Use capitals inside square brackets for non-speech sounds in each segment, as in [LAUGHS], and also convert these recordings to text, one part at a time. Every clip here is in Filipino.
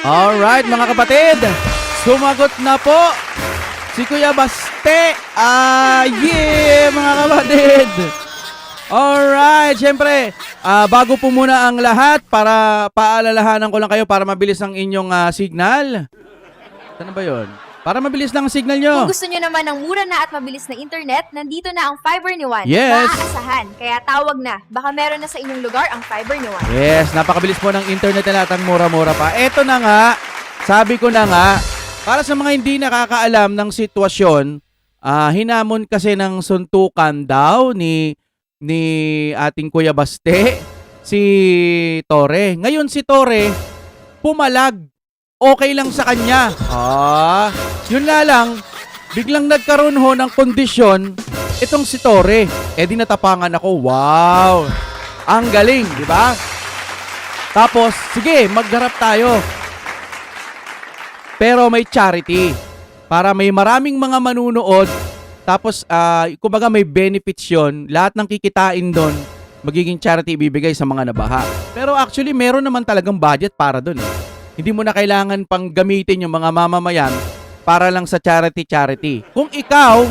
Alright, mga kapatid. Sumagot na po si Kuya Baste. Ah, yeah, mga kapatid. Alright, syempre, ah, bago po muna ang lahat, para paalalahanan ko lang kayo para mabilis ang inyong ah, signal. Ano ba yon? Para mabilis lang ang signal nyo. Kung gusto nyo naman ng mura na at mabilis na internet, nandito na ang Fiber ni Juan. Yes. Maaasahan. Kaya tawag na. Baka meron na sa inyong lugar ang Fiber ni Juan. Yes, napakabilis po ng internet na lahat ang mura-mura pa. Eto na nga, sabi ko na nga, para sa mga hindi nakakaalam ng sitwasyon, ah, hinamon kasi ng suntukan daw ni ni ating Kuya Baste [LAUGHS] si Tore. Ngayon si Tore pumalag. Okay lang sa kanya. Ah, yun nga lang, biglang nagkaroon ho ng kondisyon itong si Tore. Eh di natapangan ako. Wow! Ang galing, di ba? Tapos, sige, magharap tayo. Pero may charity. Para may maraming mga manunood. Tapos, ah, kumbaga may benefits yon Lahat ng kikitain doon, magiging charity ibibigay sa mga nabaha. Pero actually, meron naman talagang budget para doon. Eh. Hindi mo na kailangan pang gamitin yung mga mamamayan para lang sa charity-charity. Kung ikaw,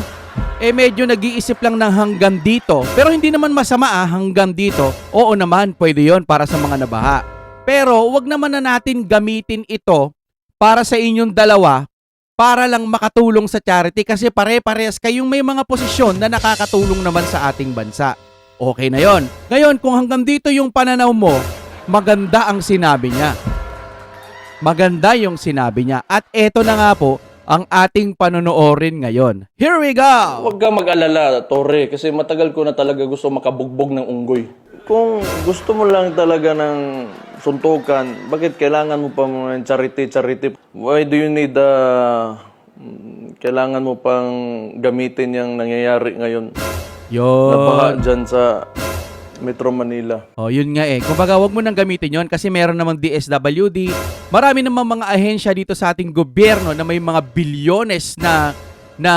eh medyo nag-iisip lang ng hanggang dito. Pero hindi naman masama ah, hanggang dito. Oo naman, pwede yon para sa mga nabaha. Pero wag naman na natin gamitin ito para sa inyong dalawa para lang makatulong sa charity kasi pare-parehas kayong may mga posisyon na nakakatulong naman sa ating bansa. Okay na yon. Ngayon, kung hanggang dito yung pananaw mo, maganda ang sinabi niya. Maganda yung sinabi niya. At eto na nga po, ang ating panonoorin ngayon. Here we go! Huwag kang mag-alala, Tore, kasi matagal ko na talaga gusto makabugbog ng unggoy. Kung gusto mo lang talaga ng suntukan, bakit kailangan mo pa ng charity-charity? Why do you need uh, kailangan mo pang gamitin yung nangyayari ngayon? Yun. Nabaha dyan sa Metro Manila. Oh, yun nga eh. Kumbaga, wag mo nang gamitin yon kasi meron namang DSWD. Marami namang mga ahensya dito sa ating gobyerno na may mga bilyones na na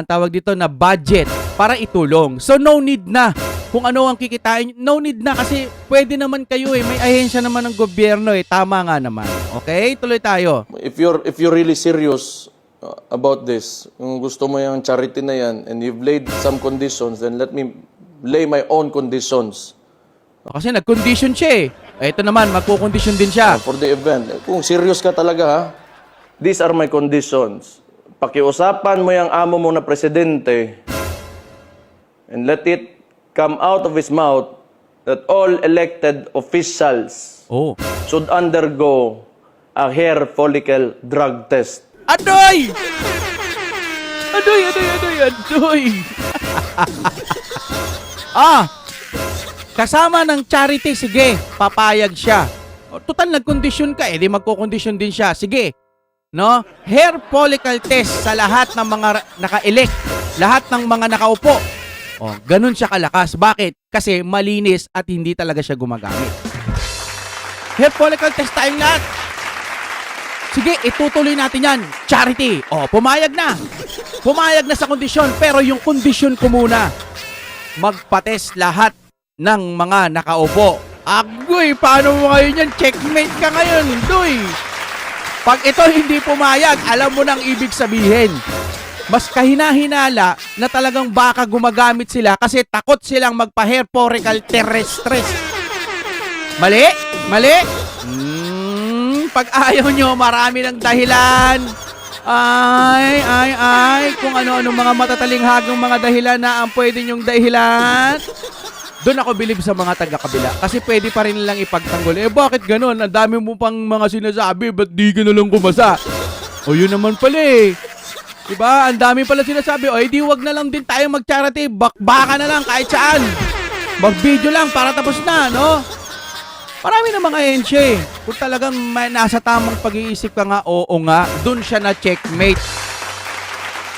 ang tawag dito na budget para itulong. So no need na kung ano ang kikitain. No need na kasi pwede naman kayo eh. May ahensya naman ng gobyerno eh. Tama nga naman. Okay? Tuloy tayo. If you're if you're really serious uh, about this, kung gusto mo yung charity na yan and you've laid some conditions, then let me lay my own conditions Kasi nag-condition siya eh. Ito naman, magpo-condition din siya. uh, for the event. Kung serious ka talaga ha, these are my conditions. Pakiusapan mo yung amo mo na presidente and let it come out of his mouth that all elected officials Oh. should undergo a hair follicle drug test. Adoy! Adoy, adoy, adoy, adoy! [LAUGHS] ah! Kasama ng charity, sige, papayag siya. O, total, nagkondisyon ka, eh, di magkokondisyon din siya. Sige, no? Hair follicle test sa lahat ng mga naka-elect, lahat ng mga nakaupo. O, ganun siya kalakas. Bakit? Kasi malinis at hindi talaga siya gumagamit. Hair follicle test tayong lahat. Sige, itutuloy natin yan. Charity. O, pumayag na. Pumayag na sa kondisyon. Pero yung kondisyon ko muna, magpates lahat ng mga nakaupo. Agoy, paano mo ngayon yan? Checkmate ka ngayon, Doy. Pag ito hindi pumayag, alam mo nang ibig sabihin. Mas kahina-hinala na talagang baka gumagamit sila kasi takot silang magpa-hair follicle terrestres. Mali? Mali? Hmm, pag ayaw nyo, marami ng dahilan. Ay, ay, ay, kung ano-ano mga matatalinghagang mga dahilan na ang pwede nyong dahilan. Doon ako bilib sa mga taga-kabila. Kasi pwede pa rin nilang ipagtanggol. Eh bakit ganun? Ang dami mo pang mga sinasabi. Ba't di ka na lang kumasa? O yun naman pala eh. Diba? Ang dami pala sinasabi. O edi wag na lang din tayo mag-charity. Bakbaka na lang kahit saan. Mag-video lang para tapos na, no? Marami na mga ahensya eh. Kung talagang may nasa tamang pag-iisip ka nga, oo nga, dun siya na checkmate.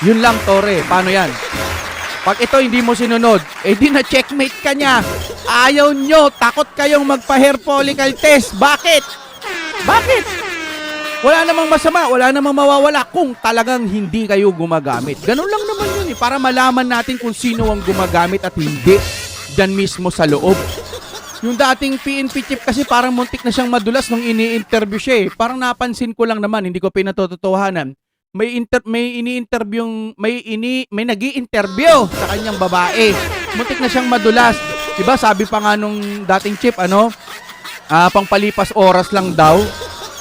Yun lang, Tore. Paano yan? Pag ito hindi mo sinunod, eh di na checkmate ka niya. Ayaw nyo, takot kayong magpa-hair follicle test. Bakit? Bakit? Wala namang masama, wala namang mawawala kung talagang hindi kayo gumagamit. Ganun lang naman yun eh, para malaman natin kung sino ang gumagamit at hindi. Diyan mismo sa loob. Yung dating PNP chief kasi parang muntik na siyang madulas nung ini-interview siya eh. Parang napansin ko lang naman, hindi ko pinatotohanan. May inter may ini-interview may ini may nagi-interview sa kanyang babae. Muntik na siyang madulas. 'Di ba? Sabi pa nga nung dating chief ano, ah pangpalipas oras lang daw.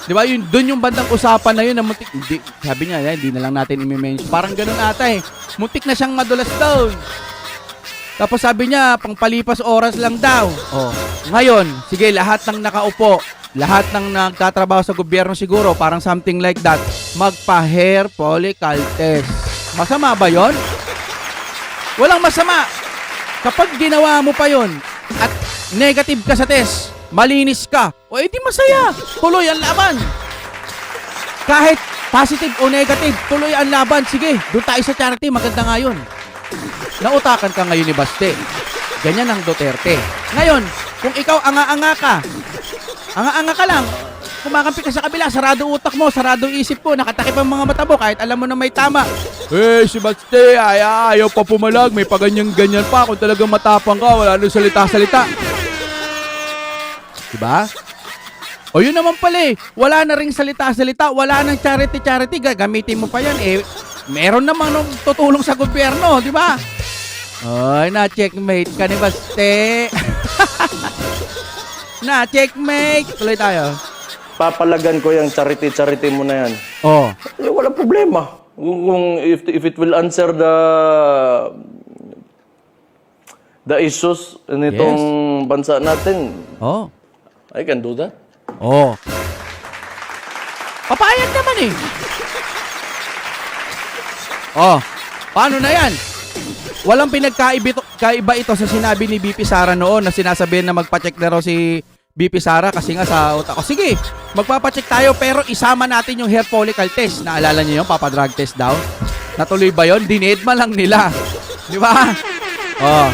'Di ba? Yun doon yung bandang usapan na yun na muntik hindi, sabi niya, hindi na lang natin i-mention. Parang ganoon ata eh. Muntik na siyang madulas daw. Tapos sabi niya, pangpalipas oras lang daw. Oh. Ngayon, sige, lahat ng nakaupo, lahat ng nagtatrabaho sa gobyerno siguro, parang something like that, magpa-hair follicle test. Masama ba yon? Walang masama. Kapag ginawa mo pa yon at negative ka sa test, malinis ka, o edi masaya. Tuloy ang laban. Kahit positive o negative, tuloy ang laban. Sige, doon tayo sa charity, maganda nga yun. Nautakan ka ngayon ni Baste. Ganyan ang Duterte. Ngayon, kung ikaw anga-anga ka, anga-anga ka lang, kumakampi ka sa kabila, sarado utak mo, sarado isip ko, nakatakip ang mga mata mo, kahit alam mo na may tama. Eh, si Baste, ay, ayaw pa pumalag, may paganyan-ganyan pa, kung talagang matapang ka, wala nang salita-salita. Diba? O yun naman pala eh, wala na ring salita-salita, wala nang charity-charity, gagamitin mo pa yan eh. Meron naman nung tutulong sa gobyerno, di ba? Oy, na-checkmate ka ni Baste. [LAUGHS] na-checkmate. Tuloy tayo. Papalagan ko yung charity-charity mo na yan. Oh. Eh, wala problema. Kung, kung if, if it will answer the the issues nitong bansa natin, Oh. I can do that. Oh. Papayag naman eh. Oh. Paano na yan? Walang pinagkaiba ito, sa sinabi ni BP Sara noon na sinasabihan na magpa-check na raw si BP Sara kasi nga sa utak ko. Sige, magpapacheck tayo pero isama natin yung hair follicle test. Naalala niyo yung papadrug test daw? Natuloy ba yon? Dinedma lang nila. Di ba? Oh.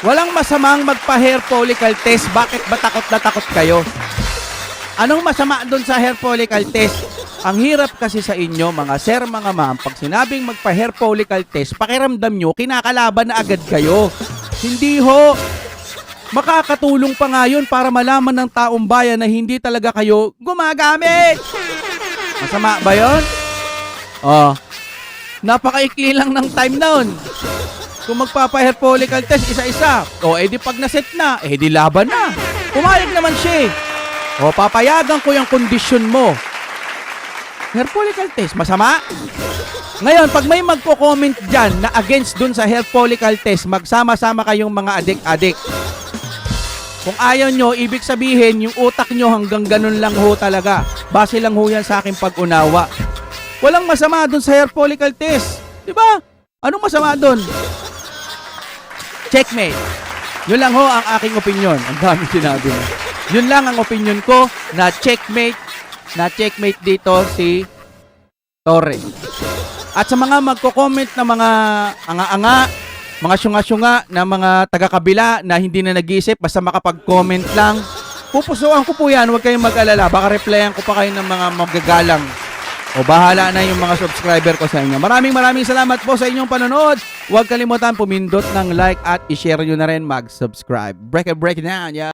Walang masamang magpa-hair follicle test. Bakit ba takot na takot kayo? Anong masama doon sa hair follicle test? Ang hirap kasi sa inyo, mga sir, mga ma'am, pag sinabing magpa-hair follicle test, pakiramdam nyo, kinakalaban na agad kayo. Hindi ho. Makakatulong pa nga yun para malaman ng taong bayan na hindi talaga kayo gumagamit. Masama ba yun? Oh. Napakaikli lang ng time noon. Kung magpapa-hair follicle test isa-isa, o edi pag naset na, edi laban na. Pumayag naman siya eh. O papayagan ko yung kondisyon mo. Hair test, masama? Ngayon, pag may magko-comment dyan na against dun sa hair follicle test, magsama-sama kayong mga adik-adik. Kung ayaw nyo, ibig sabihin, yung utak nyo hanggang ganun lang ho talaga. Base lang ho yan sa aking pag-unawa. Walang masama dun sa hair follicle test. Di ba? Anong masama dun? Checkmate. Yun lang ho ang aking opinion. Ang dami sinabi mo. Yun lang ang opinion ko na checkmate na checkmate dito si Torre. At sa mga magko-comment na mga anga-anga, mga syunga-syunga na mga taga-kabila na hindi na nag-iisip, basta makapag-comment lang, pupusuan ko po yan, huwag kayong mag-alala. Baka replyan ko pa kayo ng mga magagalang. O bahala na yung mga subscriber ko sa inyo. Maraming maraming salamat po sa inyong panonood. Huwag kalimutan pumindot ng like at i-share nyo na rin mag-subscribe. Break it, break down, yeah.